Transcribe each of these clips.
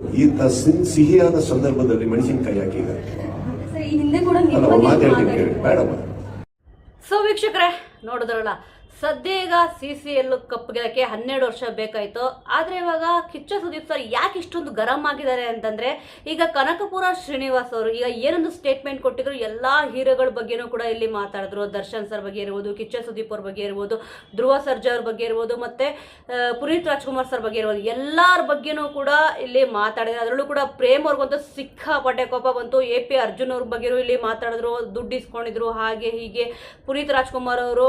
ಈ ತ- ಸಿಹಿಯಾದ ಸಂದರ್ಭದಲ್ಲಿ ಮೆಣಸಿನಕಾಯಿ ಹಾಕಿ ಈಗ ಸರ್ ಈ ಹಿಂದೆ ಕೂಡ ಅಲ್ಲ ನಿಮ್ಮ ಅವ್ರು ಬಗ್ಗೆ ಮಾತಾಡ್ತೀನಿ. ಬೇಡಮ್ಮ ಸೊ ವೀಕ್ಷಕರೇ ನೋಡಿದ್ರಲ್ಲ ಸದ್ಯ ಈಗ ಸಿ ಸಿ ಎಲ್ ಕಪ್ ಗೆಲ್ಲಕ್ಕೆ ಹನ್ನೆರಡು ವರ್ಷ ಬೇಕಾಯ್ತು. ಆದ್ರೆ ಇವಾಗ ಕಿಚ್ಚ ಸುದೀಪ್ ಸರ್ ಯಾಕೆ ಇಷ್ಟೊಂದು ಗರಂ ಆಗಿದ್ದಾರೆ ಅಂತಂದ್ರೆ ಈಗ ಕನಕಪುರ ಶ್ರೀನಿವಾಸ್ ಅವರು ಈಗ ಏನೊಂದು ಸ್ಟೇಟ್ಮೆಂಟ್ ಕೊಟ್ಟಿದ್ರು ಎಲ್ಲಾ ಹೀರೋಗಳ ಬಗ್ಗೆನೂ ಕೂಡ ಇಲ್ಲಿ ಮಾತಾಡಿದ್ರು. ದರ್ಶನ್ ಸರ್ ಬಗ್ಗೆ ಇರ್ಬೋದು, ಕಿಚ್ಚ ಸುದೀಪ್ ಅವ್ರ ಬಗ್ಗೆ ಇರ್ಬೋದು, ಧ್ರುವ ಸರ್ಜಾ ಅವ್ರ ಬಗ್ಗೆ ಇರ್ಬೋದು, ಮತ್ತೆ ಪುನೀತ್ ರಾಜ್ಕುಮಾರ್ ಸರ್ ಬಗ್ಗೆ ಇರ್ಬೋದು. ಎಲ್ಲಾರ ಬಗ್ಗೆನೂ ಕೂಡ ಇಲ್ಲಿ ಮಾತಾಡಿದ್ರು. ಅದರಲ್ಲೂ ಕೂಡ ಪ್ರೇಮ್ ಅವ್ರಿಗಂತೂ ಸಿಕ್ಕಾಪಟ್ಟೆ ಕೋಪ ಬಂತು. ಎ ಪಿ ಅರ್ಜುನ್ ಅವ್ರ ಬಗ್ಗೆ ಇಲ್ಲಿ ಮಾತಾಡಿದ್ರು. ದುಡ್ಡು ಇಸ್ಕೊಂಡಿದ್ರು. ಹಾಗೆ ಹೀಗೆ. ಪುನೀತ್ ರಾಜ್ಕುಮಾರ್ ಅವರು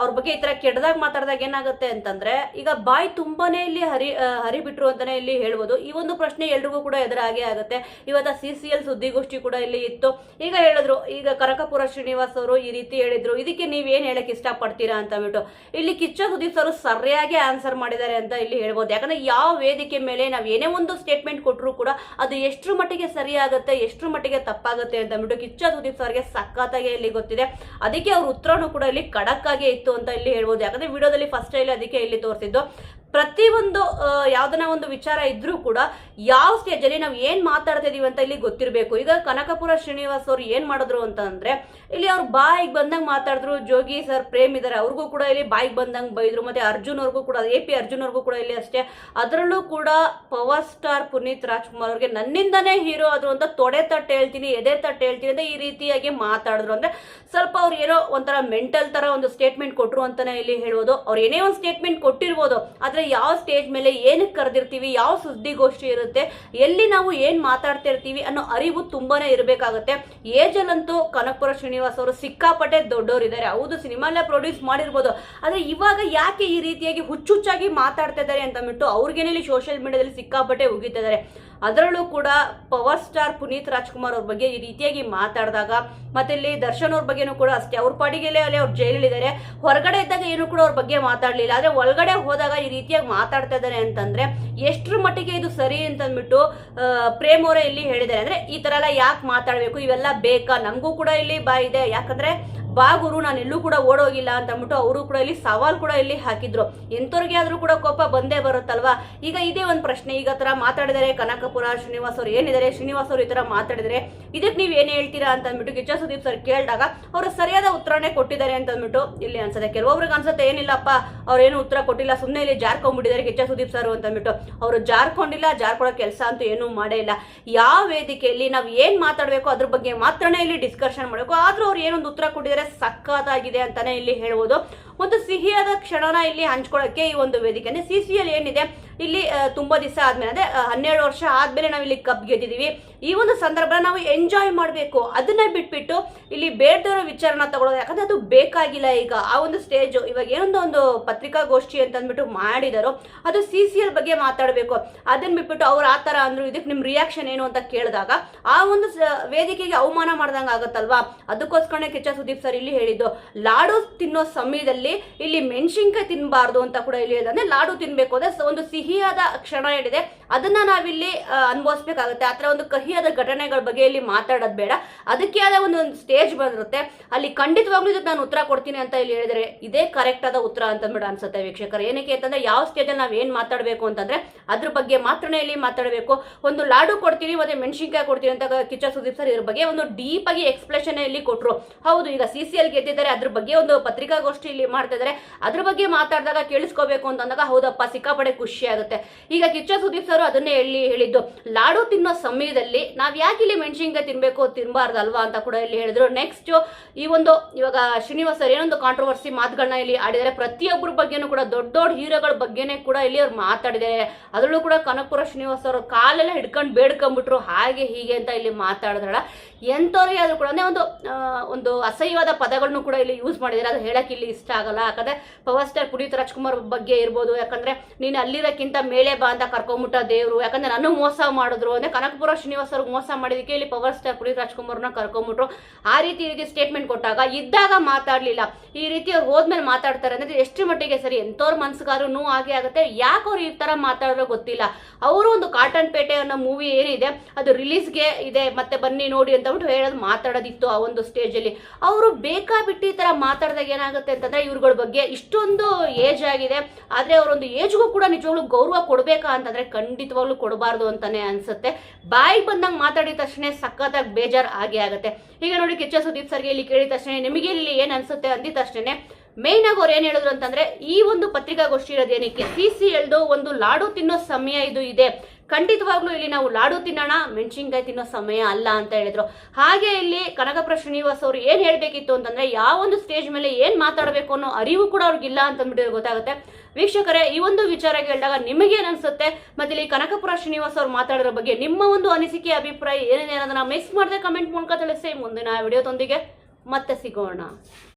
ಅವ್ರ ಬಗ್ಗೆ ಈ ತರ ಕೆಟ್ಟದಾಗ ಮಾತಾಡಿದಾಗ ಏನಾಗುತ್ತೆ ಅಂತಂದ್ರೆ, ಈಗ ಬಾಯಿ ತುಂಬಾನೇ ಇಲ್ಲಿ ಹರಿ ಹರಿಬಿಟ್ರು ಅಂತಾನೆ ಇಲ್ಲಿ ಹೇಳ್ಬೋದು. ಈ ಒಂದು ಪ್ರಶ್ನೆ ಎಲ್ರಿಗೂ ಕೂಡ ಎದುರಾಗೇ ಆಗುತ್ತೆ. ಇವತ್ತ ಸಿ ಸಿ ಎಲ್ ಸುದ್ದಿಗೋಷ್ಠಿ ಕೂಡ ಇಲ್ಲಿ ಇತ್ತು. ಈಗ ಹೇಳಿದ್ರು, ಈಗ ಕನಕಪುರ ಶ್ರೀನಿವಾಸ್ ಅವರು ಈ ರೀತಿ ಹೇಳಿದ್ರು. ಇದಕ್ಕೆ ನೀವೇನ್ ಹೇಳಕ್ ಇಷ್ಟಪಡ್ತೀರಾ ಅಂತ ಅಂದ್ಬಿಟ್ಟು, ಇಲ್ಲಿ ಕಿಚ್ಚ ಸುದೀಪ್ ಅವರು ಸರಿಯಾಗಿ ಆನ್ಸರ್ ಮಾಡಿದ್ದಾರೆ ಅಂತ ಇಲ್ಲಿ ಹೇಳ್ಬೋದು. ಯಾಕಂದ್ರೆ ಯಾವ ವೇದಿಕೆ ಮೇಲೆ ನಾವು ಏನೇ ಒಂದು ಸ್ಟೇಟ್ಮೆಂಟ್ ಕೊಟ್ಟರು ಕೂಡ ಅದು ಎಷ್ಟರ ಮಟ್ಟಿಗೆ ಸರಿಯಾಗುತ್ತೆ, ಎಷ್ಟರ ಮಟ್ಟಿಗೆ ತಪ್ಪಾಗುತ್ತೆ ಅಂತ ಅಂದ್ಬಿಟ್ಟು ಕಿಚ್ಚ ಸುದೀಪ್ ಸರ್ಗೆ ಸಖತ್ತಾಗಿ ಇಲ್ಲಿ ಗೊತ್ತಿದೆ. ಅದಕ್ಕೆ ಅವ್ರ ಉತ್ತರನೂ ಕೂಡ ಇಲ್ಲಿ ಖಡಕ್ ಆಗಿ ಇತ್ತು ಅಂತ ಇಲ್ಲಿ ಹೇಳ್ಬೋದು. ಯಾಕಂದ್ರೆ ವಿಡಿಯೋದಲ್ಲಿ ಫಸ್ಟ್ ಇಲ್ಲಿ ಅದಕ್ಕೆ ಇಲ್ಲಿ ತೋರಿಸಿದ್ದು. ಪ್ರತಿಯೊಂದು ಒಂದು ಯಾವ್ದನ್ನ ಒಂದು ವಿಚಾರ ಇದ್ರೂ ಕೂಡ ಯಾವ ಸ್ಟೇಜಲ್ಲಿ ನಾವು ಏನ್ ಮಾತಾಡ್ತಾ ಇದೀವಿ ಅಂತ ಇಲ್ಲಿ ಗೊತ್ತಿರಬೇಕು. ಈಗ ಕನಕಪುರ ಶ್ರೀನಿವಾಸ್ ಅವ್ರು ಏನ್ ಮಾಡಿದ್ರು ಅಂತ ಅಂದ್ರೆ, ಇಲ್ಲಿ ಅವ್ರು ಬಾಯಿಗೆ ಬಂದಂಗ್ ಮಾತಾಡಿದ್ರು, ಜೋಗಿ ಸರ್ ಪ್ರೇಮ್ ಇದಾರೆ, ಅವ್ರಿಗೂ ಕೂಡ ಇಲ್ಲಿ ಬಾಯಿಗೆ ಬಂದಂಗ್ ಬೈದ್ರು, ಮತ್ತೆ ಅರ್ಜುನ್ ಅವ್ರಿಗೂ ಕೂಡ ಎ ಪಿ ಅರ್ಜುನ್ ಅವ್ರಿಗೂ ಕೂಡ ಇಲ್ಲಿ ಅಷ್ಟೇ. ಅದರಲ್ಲೂ ಕೂಡ ಪವರ್ ಸ್ಟಾರ್ ಪುನೀತ್ ರಾಜ್ಕುಮಾರ್ ಅವ್ರಿಗೆ ನನ್ನಿಂದನೇ ಹೀರೋ ಆದ್ರು ಅಂತ ತೊಡೆ ತಟ್ಟೆ ಹೇಳ್ತೀನಿ, ಎದೆ ತಟ್ಟೆ ಹೇಳ್ತೀನಿ ಅಂತ ಈ ರೀತಿಯಾಗಿ ಮಾತಾಡಿದ್ರು. ಅಂದ್ರೆ ಸ್ವಲ್ಪ ಅವ್ರು ಏನೋ ಒಂಥರ ಮೆಂಟಲ್ ತರ ಒಂದು ಸ್ಟೇಟ್ಮೆಂಟ್ ಕೊಟ್ಟರು ಅಂತಾನೆ ಇಲ್ಲಿ ಹೇಳ್ಬೋದು. ಅವ್ರು ಏನೇ ಒಂದು ಸ್ಟೇಟ್ಮೆಂಟ್ ಕೊಟ್ಟಿರ್ಬೋದು, ಆದ್ರೆ ಯಾವ ಸ್ಟೇಜ್ ಮೇಲೆ ಏನಕ್ಕೆ ಕರೆದಿರ್ತೀವಿ, ಯಾವ ಸುದ್ದಿಗೋಷ್ಠಿ ಇರುತ್ತೆ, ಎಲ್ಲಿ ನಾವು ಏನು ಮಾತಾಡ್ತಾ ಇರ್ತೀವಿ ಅನ್ನೋ ಅರಿವು ತುಂಬಾನೇ ಇರಬೇಕಾಗುತ್ತೆ. ಏಜಲ್ಲಂತೂ ಕನಕಪುರ ಶ್ರೀನಿವಾಸ್ ಅವರು ಸಿಕ್ಕಾಪಟ್ಟೆ ದೊಡ್ಡವರಿದ್ದಾರೆ ಹೌದು ಸಿನಿಮಾ ಪ್ರೊಡ್ಯೂಸ್ ಮಾಡಿರ್ಬೋದು. ಆದರೆ ಇವಾಗ ಯಾಕೆ ಈ ರೀತಿಯಾಗಿ ಹುಚ್ಚುಚ್ಚಾಗಿ ಮಾತಾಡ್ತಾ ಇದ್ದಾರೆ ಅಂತ ಬಿಟ್ಟು ಅವ್ರಿಗೇನೆ ಸೋಷಿಯಲ್ ಮೀಡಿಯಾದಲ್ಲಿ ಸಿಕ್ಕಾಪಟ್ಟೆ ಉಗಿತಿದ್ದಾರೆ ಅದರಲ್ಲೂ ಕೂಡ ಪವರ್ ಸ್ಟಾರ್ ಪುನೀತ್ ರಾಜ್ಕುಮಾರ್ ಅವ್ರ ಬಗ್ಗೆ ಈ ರೀತಿಯಾಗಿ ಮಾತಾಡಿದಾಗ ಮತ್ತೆ ಇಲ್ಲಿ ದರ್ಶನ್ ಅವ್ರ ಬಗ್ಗೆನೂ ಕೂಡ ಅಷ್ಟೇ. ಅವ್ರ ಪಾಡಿಗೆಲ್ಲೇ ಅಲ್ಲಿ ಅವ್ರು ಜೈಲಲ್ಲಿದ್ದಾರೆ ಹೊರಗಡೆ ಇದ್ದಾಗ ಏನು ಕೂಡ ಅವ್ರ ಬಗ್ಗೆ ಮಾತಾಡಲಿಲ್ಲ. ಆದ್ರೆ ಒಳಗಡೆ ಹೋದಾಗ ಈ ರೀತಿಯಾಗಿ ಮಾತಾಡ್ತಾ ಇದ್ದಾರೆ ಅಂತಂದ್ರೆ ಎಷ್ಟರ ಮಟ್ಟಿಗೆ ಇದು ಸರಿ ಅಂತ ಅಂದ್ಬಿಟ್ಟು ಆ, ಪ್ರೇಮ್ ಅವರೇ ಇಲ್ಲಿ ಹೇಳಿದ್ದಾರೆ. ಅಂದ್ರೆ ಈ ತರ ಎಲ್ಲ ಯಾಕೆ ಮಾತಾಡಬೇಕು? ಇವೆಲ್ಲ ಬೇಕಾ? ನಮಗೂ ಕೂಡ ಇಲ್ಲಿ ಬಾ ಇದೆ. ಯಾಕಂದ್ರೆ ಬಾ ಗುರು, ನಾನು ಎಲ್ಲೂ ಕೂಡ ಓಡೋಗಿಲ್ಲ ಅಂತ ಅಂದ್ಬಿಟ್ಟು ಅವರು ಕೂಡ ಇಲ್ಲಿ ಸವಾಲ್ ಕೂಡ ಇಲ್ಲಿ ಹಾಕಿದ್ರು. ಎಂಥವ್ರಿಗೆ ಆದರೂ ಕೂಡ ಕೋಪ ಬಂದೇ ಬರುತ್ತಲ್ವಾ? ಈಗ ಇದೇ ಒಂದು ಪ್ರಶ್ನೆ, ಈಗ ತರ ಮಾತಾಡಿದರೆ ಕನಕಪುರ ಶ್ರೀನಿವಾಸ್ ಅವರು ಏನಿದ್ದಾರೆ, ಶ್ರೀನಿವಾಸ್ ಅವರು ಈ ತರ ಮಾತಾಡಿದರೆ ಇದಕ್ಕೆ ನೀವು ಏನು ಹೇಳ್ತೀರಾ ಅಂತ ಅಂದ್ಬಿಟ್ಟು ಕಿಚ್ಚ ಸುದೀಪ್ ಸರ್ ಕೇಳಿದಾಗ ಅವರು ಸರಿಯಾದ ಉತ್ತರನೇ ಕೊಟ್ಟಿದ್ದಾರೆ ಅಂತ ಅಂದ್ಬಿಟ್ಟು ಇಲ್ಲಿ ಅನ್ಸುತ್ತೆ. ಕೆಲವೊಬ್ರಿಗೆ ಅನ್ಸುತ್ತೆ, ಏನಿಲ್ಲಪ್ಪ ಅವ್ರೇನು ಉತ್ತರ ಕೊಟ್ಟಿಲ್ಲ ಸುಮ್ಮನೆ ಇಲ್ಲಿ ಜಾರ್ಕೊಂಡ್ಬಿಟ್ಟಿದ್ದಾರೆ ಕಿಚ್ಚ ಸುದೀಪ್ ಸರ್ ಅಂತ ಅಂದ್ಬಿಟ್ಟು. ಅವರು ಜಾರ್ಕೊಂಡಿಲ್ಲ ಜಾರ್ಕೊಳ್ಳೋ ಕೆಲಸ ಅಂತೂ ಏನೂ ಮಾಡೇ ಇಲ್ಲ. ಯಾವ ವೇದಿಕೆಯಲ್ಲಿ ನಾವು ಏನು ಮಾತಾಡಬೇಕು ಅದ್ರ ಬಗ್ಗೆ ಮಾತ್ರನೇ ಇಲ್ಲಿ ಡಿಸ್ಕಷನ್ ಮಾಡಬೇಕು. ಆದ್ರೂ ಅವ್ರು ಏನೊಂದು ಉತ್ತರ ಕೊಟ್ಟಿದ್ದಾರೆ ಸಕ್ಕತ್ತಾಗಿದೆ ಅಂತಾನೆ ಇಲ್ಲಿ ಹೇಳ್ಬೋದು. ಒಂದು ಸಿಹಿಯಾದ ಕ್ಷಣನ ಇಲ್ಲಿ ಹಂಚ್ಕೊಳ್ಳೋಕೆ ಈ ಒಂದು ವೇದಿಕೆನೆ ಸಿಸಿಯಲ್ಲಿ ಏನಿದೆ? ಇಲ್ಲಿ ತುಂಬಾ ದಿವಸ ಆದ್ಮೇಲೆ ಅಂದ್ರೆ ಹನ್ನೆರಡು ವರ್ಷ ಆದ್ಮೇಲೆ ನಾವು ಇಲ್ಲಿ ಕಪ್ ಗೆದ್ದಿದೀವಿ. ಈ ಒಂದು ಸಂದರ್ಭ ನಾವು ಎಂಜಾಯ್ ಮಾಡಬೇಕು. ಅದನ್ನ ಬಿಟ್ಬಿಟ್ಟು ಇಲ್ಲಿ ಬೇಡದಿರೋ ವಿಚಾರನ ತಗೊಳ್ಳೋದು ಯಾಕಂದ್ರೆ ಅದು ಬೇಕಾಗಿಲ್ಲ ಈಗ. ಆ ಒಂದು ಸ್ಟೇಜ್ ಇವಾಗ ಏನೊಂದು ಒಂದು ಪತ್ರಿಕಾಗೋಷ್ಠಿ ಅಂತ ಅಂದ್ಬಿಟ್ಟು ಮಾಡಿದಾರೋ, ಅದು ಸಿ ಸಿ ಎಲ್ ಬಗ್ಗೆ ಮಾತಾಡಬೇಕು. ಅದನ್ನ ಬಿಟ್ಬಿಟ್ಟು ಅವ್ರು ಆ ಥರ ಅಂದ್ರು ಇದಕ್ಕೆ ನಿಮ್ಮ ರಿಯಾಕ್ಷನ್ ಏನು ಅಂತ ಕೇಳಿದಾಗ, ಆ ಒಂದು ವೇದಿಕೆಗೆ ಅವಮಾನ ಮಾಡ್ದಂಗೆ ಆಗುತ್ತಲ್ವಾ? ಅದಕ್ಕೋಸ್ಕರನೇ ಕೆಚ್ಚ ಸುದೀಪ್ ಸರ್ ಇಲ್ಲಿ ಹೇಳಿದ್ದು, ಲಾಡು ತಿನ್ನೋ ಸಮಯದಲ್ಲಿ ಇಲ್ಲಿ ಮೆಣಸಿನ್ಕಾಯಿ ತಿನ್ನಬಾರ್ದು ಅಂತ ಕೂಡ ಇಲ್ಲಿ ಹೇಳಿದ್ರೆ ಲಾಡು ತಿನ್ಬೇಕು ಅಂದ್ರೆ ಒಂದು ಒಂದು ಸಿಹಿಯಾದ ಕ್ಷಣ ಏನಿದೆ ಅದನ್ನ ನಾವಿಲ್ಲಿ ಅನುಭವಿಸ್ಬೇಕಾಗುತ್ತೆ. ಆ ಥರ ಒಂದು ಕಹಿಯಾದ ಘಟನೆಗಳ ಬಗ್ಗೆ ಇಲ್ಲಿ ಮಾತಾಡೋದು ಬೇಡ. ಅದಕ್ಕೆ ಆದ ಒಂದು ಸ್ಟೇಜ್ ಬಂದಿರುತ್ತೆ. ಅಲ್ಲಿ ಖಂಡಿತವಾಗ್ಲೂ ಇದಕ್ಕೆ ನಾನು ಉತ್ತರ ಕೊಡ್ತೀನಿ ಅಂತ ಇಲ್ಲಿ ಹೇಳಿದರೆ ಇದೇ ಕರೆಕ್ಟ್ ಆದ ಉತ್ತರ ಅಂತ ಅನ್ಸುತ್ತೆ ವೀಕ್ಷಕರು. ಏನಕ್ಕೆ ಅಂತಂದ್ರೆ ಯಾವ ಸ್ಟೇಜಲ್ಲಿ ನಾವು ಏನು ಮಾತಾಡಬೇಕು ಅಂತಂದ್ರೆ ಅದ್ರ ಬಗ್ಗೆ ಮಾತ್ರನೇ ಇಲ್ಲಿ ಮಾತಾಡಬೇಕು. ಒಂದು ಲಾಡು ಕೊಡ್ತೀನಿ, ಮತ್ತೆ ಮೆಣಸಿನ್ಕಾಯಿ ಕೊಡ್ತೀನಿ ಅಂತ ಕಿಚ್ಚ ಸುದೀಪ್ ಸರ್ ಇದ್ರ ಬಗ್ಗೆ ಒಂದು ಡೀಪ್ ಆಗಿ ಎಕ್ಸ್ಪ್ಲೇಷನ್ ಇಲ್ಲಿ ಕೊಟ್ರು. ಹೌದು, ಈಗ ಸಿ ಸಿ ಎಲ್ ಗೆದ್ದಿದ್ದಾರೆ. ಅದ್ರ ಬಗ್ಗೆ ಒಂದು ಪತ್ರಿಕಾಗೋಷ್ಠಿ ಇಲ್ಲಿ ಮಾಡ್ತಾ ಇದ್ದಾರೆ ಅದ್ರ ಬಗ್ಗೆ ಮಾತಾಡಿದಾಗ ಕೇಳಿಸ್ಕೋಬೇಕು ಅಂತಂದಾಗ ಹೌದಪ್ಪ ಸಿಕ್ಕಾಪಡೆ ಖುಷಿ ಆಗುತ್ತೆ. ಈಗ ಕಿಚ್ಚ ಸುದೀಪ್ ಸರ್ ಅದನ್ನೇ ಹೇಳಿ, ಹೇಳಿದ್ದು, ಲಾಡು ತಿನ್ನೋ ಸಮಯದಲ್ಲಿ ನಾವು ಯಾಕೆ ಇಲ್ಲಿ ಮೆಣಸಿನ್ಕಾಯಿ ತಿನ್ಬೇಕು, ತಿನ್ಬಾರ್ದಲ್ವಾ? ಅಂತ ಕೂಡ ಇಲ್ಲಿ ಹೇಳಿದ್ರು. ನೆಕ್ಸ್ಟ್ ಈ ಒಂದು, ಇವಾಗ ಶ್ರೀನಿವಾಸ್ ಸರ್ ಏನೊಂದು ಕಾಂಟ್ರವರ್ಸಿ ಮಾತುಗಳನ್ನ ಇಲ್ಲಿ ಆಡಿದರೆ ಪ್ರತಿಯೊಬ್ಬರ ಬಗ್ಗೆನೂ ಕೂಡ, ದೊಡ್ಡ ದೊಡ್ಡ ಹೀರೋಗಳ ಬಗ್ಗೆನೇ ಕೂಡ ಇಲ್ಲಿ ಅವ್ರು ಮಾತಾಡಿದ್ದಾರೆ. ಅದರಲ್ಲೂ ಕೂಡ ಕನಕಪುರ ಶ್ರೀನಿವಾಸ್ ಅವರು ಕಾಲೆಲ್ಲ ಹಿಡ್ಕೊಂಡು ಬೇಡ್ಕೊಂಡ್ಬಿಟ್ರು ಹಾಗೆ ಹೀಗೆ ಅಂತ ಇಲ್ಲಿ ಮಾತಾಡಿದ್ರಲ್ಲ. ಎಂಥವ್ರಿಗೆ ಆದ್ರೂ ಕೂಡ ಒಂದು ಒಂದು ಅಸಹ್ಯವಾದ ಪದಗಳನ್ನು ಕೂಡ ಇಲ್ಲಿ ಯೂಸ್ ಮಾಡಿದ್ದಾರೆ. ಅದು ಹೇಳಕ್ಕೆ ಇಲ್ಲಿ ಇಷ್ಟ ಆಗಲ್ಲ. ಯಾಕಂದ್ರೆ ಪವರ್ ಸ್ಟಾರ್ ಪುನೀತ್ ರಾಜ್ಕುಮಾರ್ ಬಗ್ಗೆ ಇರ್ಬೋದು. ಯಾಕಂದ್ರೆ ನೀನು ಅಲ್ಲಿರೋಕ್ಕಿಂತ ಮೇಲೆ ಬಾ ಅಂತ ಕರ್ಕೊಂಬಿಟ್ಟ ದೇವರು. ಯಾಕಂದ್ರೆ ನಾನು ಮೋಸ ಮಾಡಿದ್ರು. ಅಂದ್ರೆ ಕನಕಪುರ ಶ್ರೀನಿವಾಸ್ ಅವ್ರಿಗೆ ಮೋಸ ಮಾಡಿದಕ್ಕೆ ಇಲ್ಲಿ ಪವರ್ ಸ್ಟಾರ್ ಪುನೀತ್ ರಾಜ್ಕುಮಾರ್ನ ಕರ್ಕೊಂಬಿಟ್ರು. ಆ ರೀತಿ ರೀತಿ ಸ್ಟೇಟ್ಮೆಂಟ್ ಕೊಟ್ಟಾಗ ಇದ್ದಾಗ ಮಾತಾಡ್ಲಿಲ್ಲ. ಈ ರೀತಿ ಅವ್ರು ಹೋದ್ಮೇಲೆ ಮಾತಾಡ್ತಾರೆ ಅಂದ್ರೆ ಎಷ್ಟು ಮಟ್ಟಿಗೆ ಸರಿ? ಎಂಥವ್ರ ಮನ್ಸಿಗಾದ್ರೂ ನೋವು ಆಗೇ ಆಗುತ್ತೆ. ಯಾಕೆ ಅವ್ರು ಈ ತರ ಮಾತಾಡೋ ಗೊತ್ತಿಲ್ಲ. ಅವರು ಒಂದು ಕಾಟನ್ ಪೇಟೆ ಅನ್ನೋ ಮೂವಿ ಏನಿದೆ, ಅದು ರಿಲೀಸ್ಗೆ ಇದೆ. ಮತ್ತೆ ಬನ್ನಿ ನೋಡಿ ಅಂತ ಬಿಟ್ಟು ಹೇಳೋದು ಮಾತಾಡೋದಿತ್ತು ಆ ಒಂದು ಸ್ಟೇಜಲ್ಲಿ ಅವರು ಬೇಕಾಬಿಟ್ಟು ಈ ತರ ಮಾತಾಡಿದಾಗ ಏನಾಗುತ್ತೆ ಅಂತಂದ್ರೆ ಇವ್ರುಗಳ ಬಗ್ಗೆ ಇಷ್ಟೊಂದು ಏಜ್ ಆಗಿದೆ. ಆದ್ರೆ ಅವರೊಂದು ಏಜ್ಗೂ ಕೂಡ ನಿಜವಾಗ್ಲೂ ಗೌರವ ಕೊಡಬೇಕಾ ಅಂತಂದ್ರೆ ಖಂಡಿತವಾಗ್ಲೂ ಕೊಡಬಾರ್ದು ಅಂತಾನೆ ಅನ್ಸುತ್ತೆ. ಬಾಯಿ ಬಂದಂಗೆ ಮಾತಾಡಿದ ತಕ್ಷಣ ಸಖತ್ತಾಗಿ ಬೇಜಾರು ಆಗೇ ಆಗುತ್ತೆ. ಈಗ ನೋಡಿ ಕಿಚ್ಚ ಸುದೀಪ್ ಸರ್ಗೆ ಇಲ್ಲಿ ಕೇಳಿದ ತಕ್ಷಣ ನಿಮಗೆ ಇಲ್ಲಿ ಏನು ಅನ್ಸುತ್ತೆ ಅಂದಿದ ತಕ್ಷಣ ಮೇನ್ ಆಗಿ ಅವ್ರು ಏನ್ ಹೇಳಿದ್ರು ಅಂತಂದ್ರೆ, ಈ ಒಂದು ಪತ್ರಿಕಾಗೋಷ್ಠಿ ಇರೋದೇನಕ್ಕೆ ಸಿ ಸಿ ಎಲ್ದು ಒಂದು ಲಾಡು ತಿನ್ನೋ ಸಮಯ ಇದು ಇದೆ. ಖಂಡಿತವಾಗ್ಲೂ ಇಲ್ಲಿ ನಾವು ಲಾಡು ತಿನ್ನೋಣ, ಮೆಣಸಿನ್ಕಾಯಿ ತಿನ್ನೋ ಸಮಯ ಅಲ್ಲ ಅಂತ ಹೇಳಿದ್ರು. ಹಾಗೆ ಇಲ್ಲಿ ಕನಕಪುರ ಶ್ರೀನಿವಾಸ್ ಅವರು ಏನ್ ಹೇಳ್ಬೇಕಿತ್ತು ಅಂತಂದ್ರೆ, ಯಾವ ಒಂದು ಸ್ಟೇಜ್ ಮೇಲೆ ಏನ್ ಮಾತಾಡಬೇಕು ಅನ್ನೋ ಅರಿವು ಕೂಡ ಅವ್ರಿಗಿಲ್ಲ ಅಂತ ಅಂದ್ಬಿಟ್ಟು ಗೊತ್ತಾಗುತ್ತೆ. ವೀಕ್ಷಕರೇ, ಈ ಒಂದು ವಿಚಾರ ಕೇಳಿದಾಗ ನಿಮಗೇನು ಅನ್ಸುತ್ತೆ? ಮತ್ತೆ ಇಲ್ಲಿ ಕನಕಪುರ ಶ್ರೀನಿವಾಸ್ ಅವ್ರು ಮಾತಾಡಿರೋ ಬಗ್ಗೆ ನಿಮ್ಮ ಒಂದು ಅನಿಸಿಕೆ, ಅಭಿಪ್ರಾಯ ಏನೇನೇ ಅನ್ನೋದನ್ನ ಮಿಸ್ ಮಾಡದೆ ಕಮೆಂಟ್ ಮೂಲಕ ತಿಳಿಸಿ. ಮುಂದಿನ ವಿಡಿಯೋದೊಂದಿಗೆ ಮತ್ತೆ ಸಿಗೋಣ.